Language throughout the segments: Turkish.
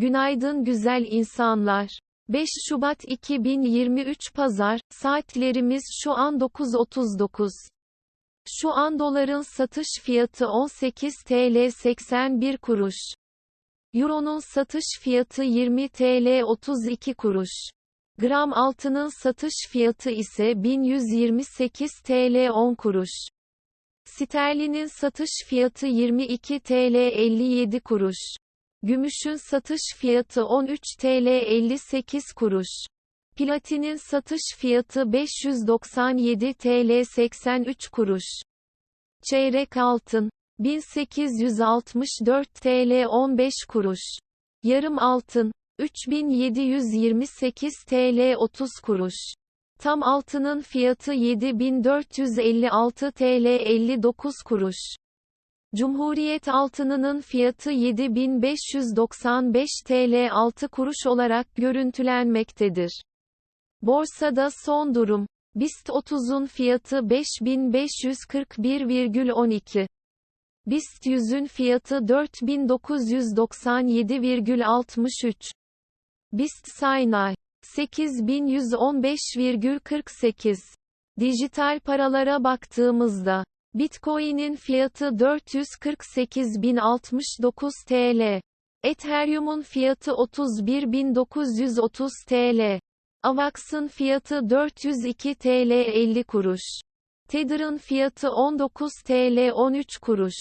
Günaydın güzel insanlar. 5 Şubat 2023 Pazar, saatlerimiz şu an 9.39. Şu an doların satış fiyatı 18 TL 81 kuruş. Euro'nun satış fiyatı 20 TL 32 kuruş. Gram altının satış fiyatı ise 1128 TL 10 kuruş. Sterlinin satış fiyatı 22 TL 57 kuruş. Gümüşün satış fiyatı 13 TL 58 kuruş. Platinin satış fiyatı 597 TL 83 kuruş. Çeyrek altın 1864 TL 15 kuruş. Yarım altın 3728 TL 30 kuruş. Tam altının fiyatı 7456 TL 59 kuruş. Cumhuriyet altınının fiyatı 7595 TL 6 kuruş olarak görüntülenmektedir. Borsada son durum. BIST 30'un fiyatı 5541,12. BIST 100'ün fiyatı 4997,63. BIST Saynay 8115,48. Dijital paralara baktığımızda Bitcoin'in fiyatı 448.069 TL. Ethereum'un fiyatı 31.930 TL. Avax'ın fiyatı 402 TL 50 kuruş. Tether'ın fiyatı 19 TL 13 kuruş.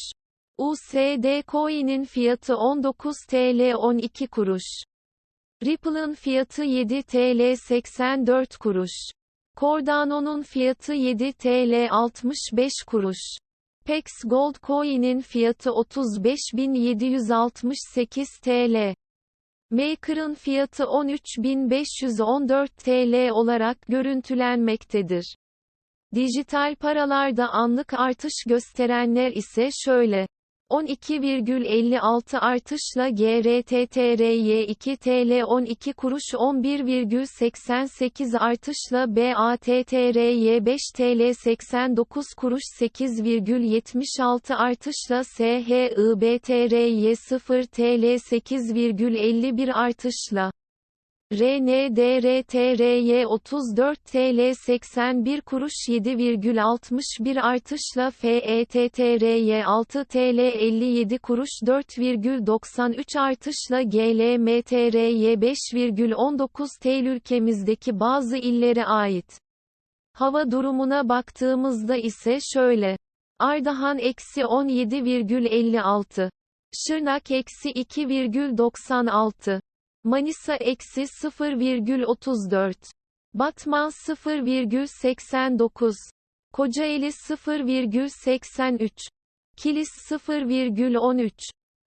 USD Coin'in fiyatı 19 TL 12 kuruş. Ripple'ın fiyatı 7 TL 84 kuruş. Cardano'nun fiyatı 7 TL 65 kuruş. Pex Gold Coin'in fiyatı 35.768 TL. Maker'ın fiyatı 13.514 TL olarak görüntülenmektedir. Dijital paralarda anlık artış gösterenler ise şöyle. 12,56 artışla GRTTRY 2 TL 12 kuruş 11,88 artışla BATTRY 5 TL 89 kuruş 8,76 artışla SHIBTRY 0 TL 8,51 artışla RNDRTRY 34 TL 81 kuruş 7,61 artışla FETTRY 6 TL 57 kuruş 4,93 artışla GLMTRY 5,19 TL ülkemizdeki bazı illere ait. Hava durumuna baktığımızda ise şöyle. Ardahan eksi 17,56. Şırnak eksi 2,96. Manisa eksi 0,34. Batman 0,89. Kocaeli 0,83. Kilis 0,13.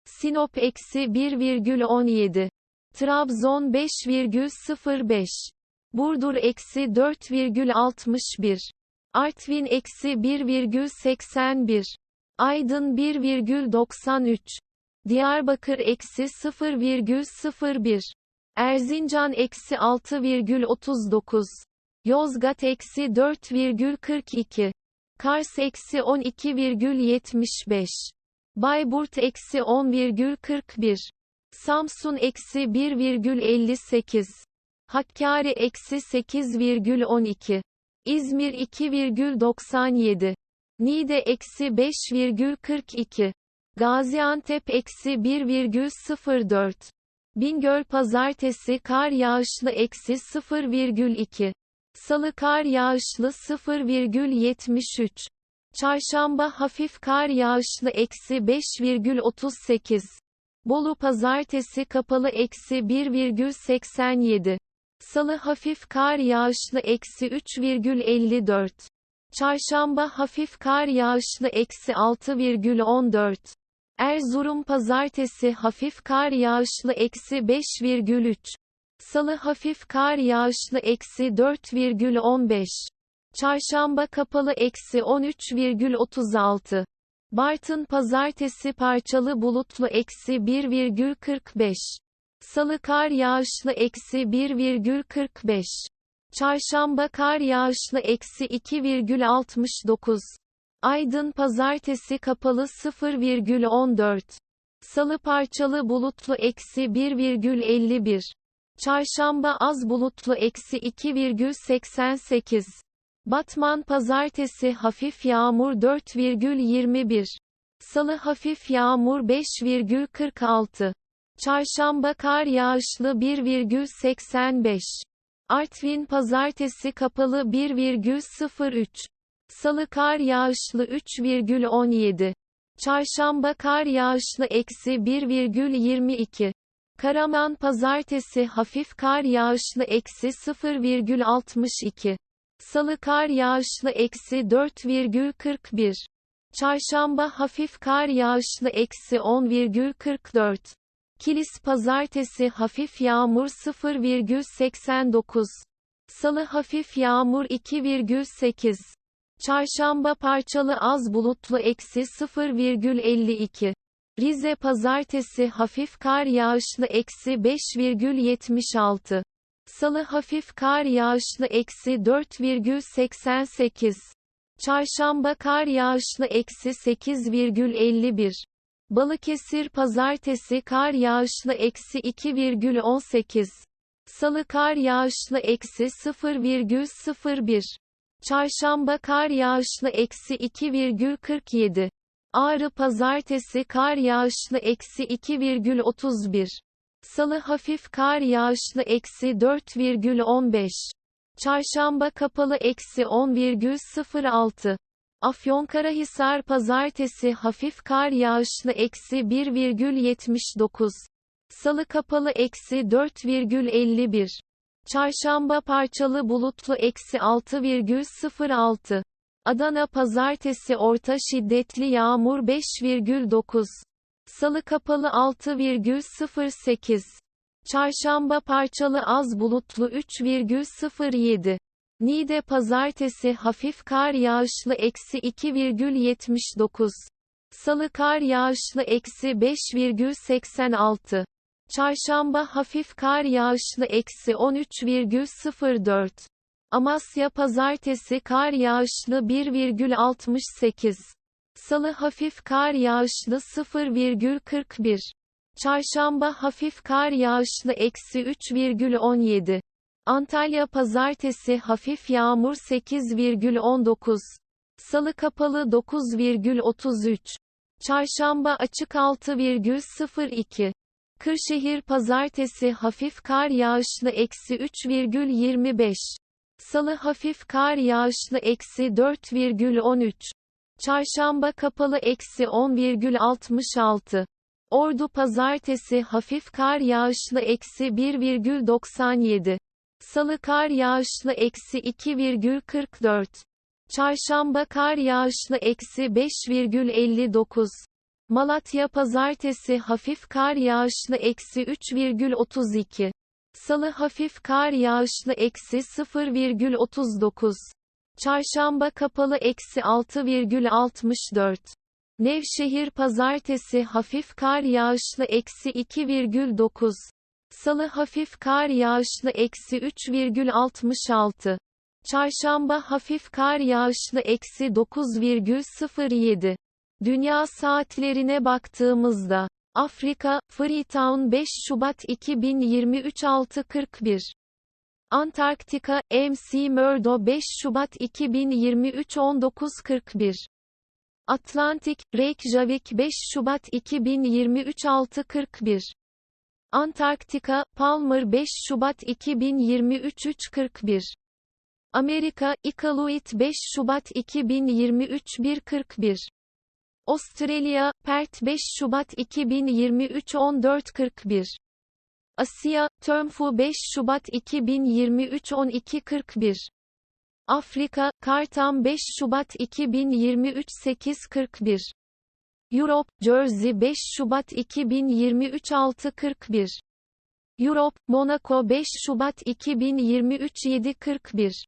Sinop eksi 1,17. Trabzon 5,05. Burdur eksi 4,61. Artvin eksi 1,81. Aydın 1,93. Diyarbakır eksi 0,01. Erzincan eksi 6,39. Yozgat eksi 4,42. Kars eksi 12,75. Bayburt eksi 10,41. Samsun eksi 1,58. Hakkari eksi 8,12. İzmir 2,97. Niğde eksi 5,42. Gaziantep eksi 1,04. Bingöl pazartesi kar yağışlı eksi 0,2. Salı kar yağışlı 0,73. Çarşamba hafif kar yağışlı eksi 5,38. Bolu pazartesi kapalı eksi 1,87. Salı hafif kar yağışlı eksi 3,54. Çarşamba hafif kar yağışlı eksi 6,14. Erzurum pazartesi hafif kar yağışlı eksi 5,3. Salı hafif kar yağışlı eksi 4,15. Çarşamba kapalı eksi 13,36. Bartın pazartesi parçalı bulutlu eksi 1,45. Salı kar yağışlı eksi 1,45. Çarşamba kar yağışlı eksi 2,69. Aydın pazartesi kapalı 0,14. Salı parçalı bulutlu eksi 1,51. Çarşamba az bulutlu eksi 2,88. Batman pazartesi hafif yağmur 4,21. Salı hafif yağmur 5,46. Çarşamba kar yağışlı 1,85. Artvin pazartesi kapalı 1,03. Salı kar yağışlı 3,17. Çarşamba kar yağışlı eksi 1,22. Karaman pazartesi hafif kar yağışlı eksi 0,62. Salı kar yağışlı eksi 4,41. Çarşamba hafif kar yağışlı eksi 10,44. Kilis pazartesi hafif yağmur 0,89. Salı hafif yağmur 2,8. Çarşamba parçalı az bulutlu eksi 0,52. Rize pazartesi hafif kar yağışlı eksi 5,76. Salı hafif kar yağışlı eksi 4,88. Çarşamba kar yağışlı eksi 8,51. Balıkesir pazartesi kar yağışlı eksi 2,18. Salı kar yağışlı eksi 0,01. Çarşamba kar yağışlı eksi 2,47. Ağrı pazartesi kar yağışlı eksi 2,31. Salı hafif kar yağışlı eksi 4,15. Çarşamba kapalı eksi 10,06. Afyonkarahisar pazartesi hafif kar yağışlı eksi 1,79. Salı kapalı eksi 4,51. Çarşamba parçalı bulutlu eksi 6,06. Adana pazartesi orta şiddetli yağmur 5,9. Salı kapalı 6,08. Çarşamba parçalı az bulutlu 3,07. Niğde pazartesi hafif kar yağışlı eksi 2,79. Salı kar yağışlı eksi 5,86. Çarşamba hafif kar yağışlı eksi 13,04. Amasya pazartesi kar yağışlı 1,68. Salı hafif kar yağışlı 0,41. Çarşamba hafif kar yağışlı eksi 3,17. Antalya pazartesi hafif yağmur 8,19. Salı kapalı 9,33. Çarşamba açık 6,02. Kırşehir pazartesi hafif kar yağışlı eksi 3,25. Salı hafif kar yağışlı eksi 4,13. Çarşamba kapalı eksi 10,66. Ordu pazartesi hafif kar yağışlı eksi 1,97. Salı kar yağışlı eksi 2,44. Çarşamba kar yağışlı eksi 5,59. Malatya pazartesi hafif kar yağışlı eksi 3,32. Salı hafif kar yağışlı eksi 0,39. Çarşamba kapalı eksi 6,64. Nevşehir pazartesi hafif kar yağışlı eksi 2,9. Salı hafif kar yağışlı eksi 3,66. Çarşamba hafif kar yağışlı eksi 9,07. Dünya saatlerine baktığımızda, Afrika, Freetown 5 Şubat 2023 6.41 Antarktika, MC Murdo 5 Şubat 2023 19.41 Atlantik, Reykjavik 5 Şubat 2023 6.41 Antarktika, Palmer 5 Şubat 2023 3.41 Amerika, Iqaluit 5 Şubat 2023 1.41 Avustralya, Perth 5 Şubat 2023 14.41 Asya, Tömfu 5 Şubat 2023 12.41 Afrika, Kartam 5 Şubat 2023 8.41 Europe, Jersey 5 Şubat 2023 6.41 Europe, Monaco 5 Şubat 2023 7.41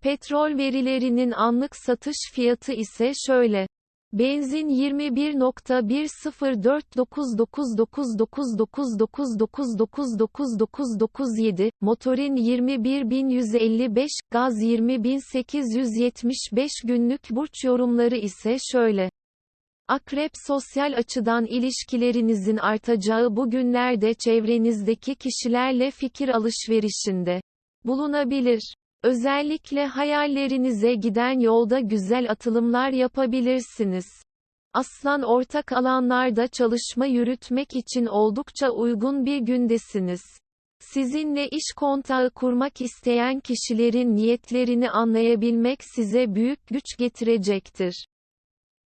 Petrol verilerinin anlık satış fiyatı ise şöyle. Benzin 21.104999999999997, motorin 21155, gaz 20875 günlük burç yorumları ise şöyle. Akrep sosyal açıdan ilişkilerinizin artacağı bu günlerde çevrenizdeki kişilerle fikir alışverişinde bulunabilir. Özellikle hayallerinize giden yolda güzel atılımlar yapabilirsiniz. Aslan ortak alanlarda çalışma yürütmek için oldukça uygun bir gündesiniz. Sizinle iş kontağı kurmak isteyen kişilerin niyetlerini anlayabilmek size büyük güç getirecektir.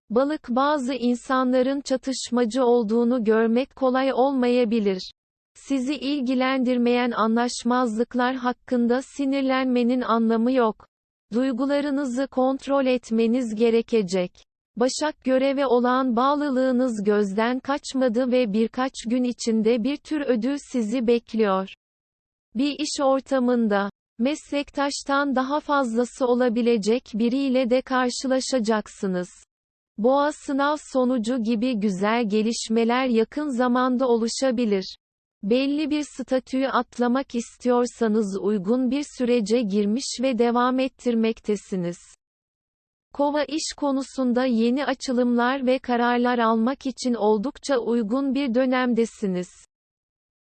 Balık bazı insanların çatışmacı olduğunu görmek kolay olmayabilir. Sizi ilgilendirmeyen anlaşmazlıklar hakkında sinirlenmenin anlamı yok. Duygularınızı kontrol etmeniz gerekecek. Başak göreve olan bağlılığınız gözden kaçmadı ve birkaç gün içinde bir tür ödül sizi bekliyor. Bir iş ortamında, meslektaştan daha fazlası olabilecek biriyle de karşılaşacaksınız. Boğa sınav sonucu gibi güzel gelişmeler yakın zamanda oluşabilir. Belli bir statüyü atlamak istiyorsanız uygun bir sürece girmiş ve devam ettirmektesiniz. Kova iş konusunda yeni açılımlar ve kararlar almak için oldukça uygun bir dönemdesiniz.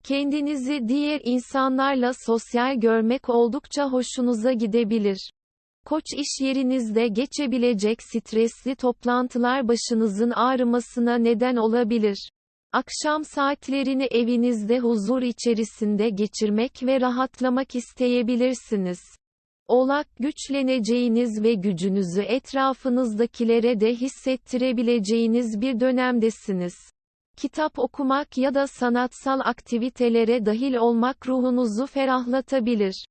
Kendinizi diğer insanlarla sosyal görmek oldukça hoşunuza gidebilir. Koç iş yerinizde geçebilecek stresli toplantılar başınızın ağrımasına neden olabilir. Akşam saatlerini evinizde huzur içerisinde geçirmek ve rahatlamak isteyebilirsiniz. Oğlak güçleneceğiniz ve gücünüzü etrafınızdakilere de hissettirebileceğiniz bir dönemdesiniz. Kitap okumak ya da sanatsal aktivitelere dahil olmak ruhunuzu ferahlatabilir.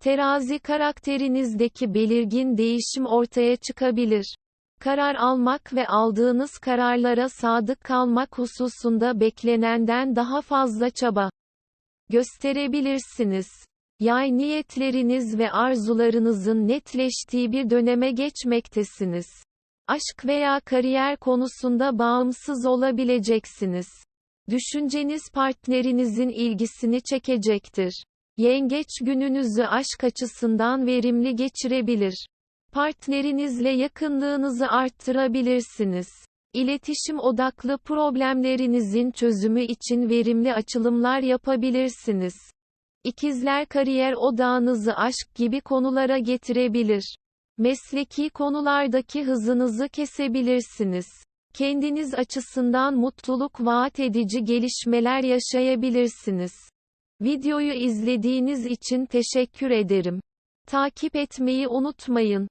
Terazi karakterinizdeki belirgin değişim ortaya çıkabilir. Karar almak ve aldığınız kararlara sadık kalmak hususunda beklenenden daha fazla çaba gösterebilirsiniz. Yay niyetleriniz ve arzularınızın netleştiği bir döneme geçmektesiniz. Aşk veya kariyer konusunda bağımsız olabileceksiniz. Düşünceniz partnerinizin ilgisini çekecektir. Yengeç gününüzü aşk açısından verimli geçirebilir. Partnerinizle yakınlığınızı arttırabilirsiniz. İletişim odaklı problemlerinizin çözümü için verimli açılımlar yapabilirsiniz. İkizler kariyer odağınızı aşk gibi konulara getirebilir. Mesleki konulardaki hızınızı kesebilirsiniz. Kendiniz açısından mutluluk vaat edici gelişmeler yaşayabilirsiniz. Videoyu izlediğiniz için teşekkür ederim. Takip etmeyi unutmayın.